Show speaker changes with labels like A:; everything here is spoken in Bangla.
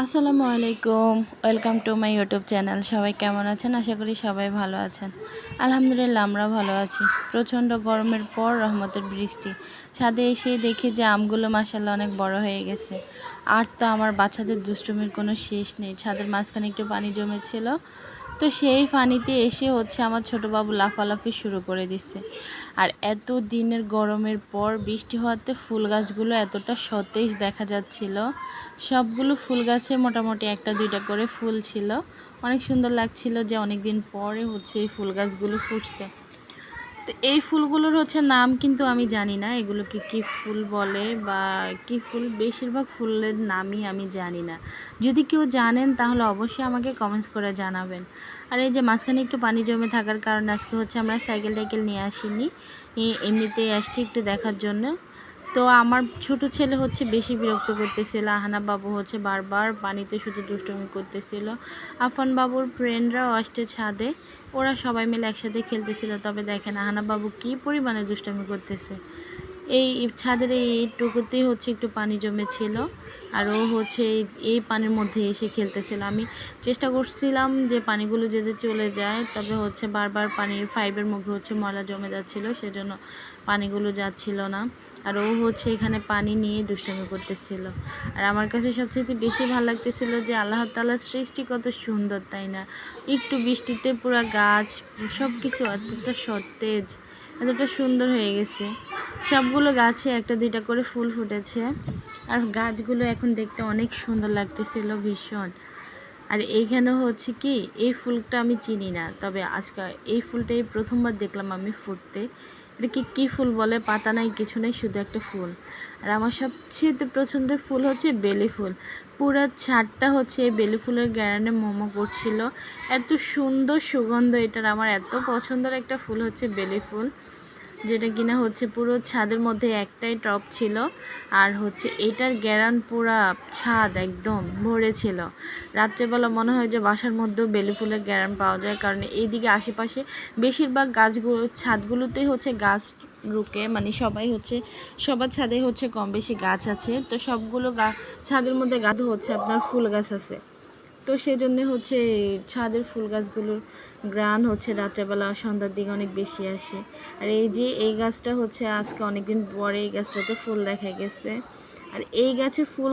A: আসসালামু আলাইকুম, welcome to my YouTube channel. সবাই কেমন আছেন? আশা করি সবাই ভালো আছেন। আলহামদুলিল্লাহ আমরা ভালো আছি। প্রচণ্ড গরমের পর রহমতের বৃষ্টি। ছাদে এসে দেখি যে আমগুলো মাসাল্লাহ অনেক বড় হয়ে গেছে। আর তো আমার বাচ্চাদের দুষ্টুমির কোনো শেষ নেই। ছাদের মাঝখানে একটু পানি জমেছিল। তো সেই ফানিতে এসে হচ্ছে আমার ছোট বাবু লাফালাফি শুরু করে দিচ্ছে আর এত দিনের গরমের পর বৃষ্টি হওয়াতে ফুল গাছগুলো এতটা সতেজ দেখা যাচ্ছিল। সবগুলো ফুল গাছে মোটামুটি একটা, দুইটা করে ফুল ছিল। অনেক সুন্দর লাগছিল যে অনেক দিন পরে হচ্ছে এই ফুল গাছগুলো ফুটছে। তো এই ফুলগুলোর হচ্ছে নাম কিন্তু আমি জানি না। এগুলোকে কি ফুল বলে বা কি ফুল? বেশিরভাগ ফুলের নামই আমি জানি না। যদি কেউ জানেন তাহলে অবশ্যই আমাকে কমেন্টস করে জানাবেন। আর এই যে মাঝখানে একটু পানি জমে থাকার কারণে আজকে হচ্ছে আমরা সাইকেল টাইকেল নিয়ে আসিনি। এমনিতেই আসছি একটু দেখার জন্য। তো আমার ছোট ছেলে হচ্ছে বেশি বিরক্ত করতেছিল, আহানা বাবু হচ্ছে বারবার পানিতে শুধু দুষ্টমি করতেছিল। আফান বাবুর ফ্রেন্ডরাও আসছে ছাদে, ওরা সবাই মিলে একসাথে খেলতেছিল। তবে দেখেন আহানা বাবু কী পরিমাণে দুষ্টমি করতেছে। এই ছাদের এই এইটুকুতেই হচ্ছে একটু পানি জমেছিল আর ও হচ্ছে এই পানির মধ্যে এসে খেলতেছিল। আমি চেষ্টা করছিলাম যে পানিগুলো যেতে চলে যায়, তবে হচ্ছে বারবার পানির পাইপের মুখে হচ্ছে ময়লা জমে যাচ্ছিল, সেজন্য পানিগুলো যাচ্ছিল না। আর ও হচ্ছে এখানে পানি নিয়ে দুষ্টামি করতেছিল। আর আমার কাছে সবচেয়ে বেশি ভালো লাগতেছিল যে আল্লাহ তালার সৃষ্টি কত সুন্দর, তাই না? একটু বৃষ্টিতে পুরো গাছ সব কিছু এতটা সতেজ। এতটা সুন্দর হয়ে গেছে। সবগুলো গাছে একটা দুইটা করে ফুল ফুটেছে। আর গাছগুলো এখন দেখতে অনেক সুন্দর লাগতেছিল, ভীষণ। আর এইখানে হচ্ছে কি, এই ফুলটা আমি চিনি না, তবে আজকে এই ফুলটাই প্রথমবার দেখলাম আমি ফুটতে। এটাকে কী ফুল বলে? পাতা নাই, কিছু নেই, শুধু একটা ফুল। আর আমার সবচেয়ে পছন্দের ফুল হচ্ছে বেলি ফুল। পুরো ছাদটা হচ্ছে এই বেলি ফুলের গ্যারানে মোমো করছিল। এত সুন্দর সুগন্ধ এটার। আমার এত পছন্দের একটা ফুল হচ্ছে বেলি ফুল। যেটা কিনা হচ্ছে পুরো ছাদের মধ্যে একটাই টপ ছিল, আর হচ্ছে এটার গ্যারান পুরা ছাদ একদম ভরে ছিল। রাত্রেবেলা মনে হয় যে বাসার মধ্যেও বেলি ফুলের গ্যারান পাওয়া যায়, কারণ এইদিকে আশেপাশে বেশিরভাগ গাছগুলো, ছাদগুলোতেই হচ্ছে গাছ রুকে মানে সবাই হচ্ছে, সবার ছাদে হচ্ছে কম বেশি গাছ আছে। তো সবগুলো ছাদের মধ্যে গাছ হচ্ছে আপনার ফুল গাছ আছে। তো সেজন্য হচ্ছে ছাদের ফুল গাছগুলোর গ্রান হচ্ছে রাত্রেবেলা, সন্ধ্যার দিকে অনেক বেশি আসে। আর এই যে এই গাছটা হচ্ছে আজকে অনেকদিন পরে এই গাছটাতে ফুল দেখা গেছে। আর এই গাছের ফুল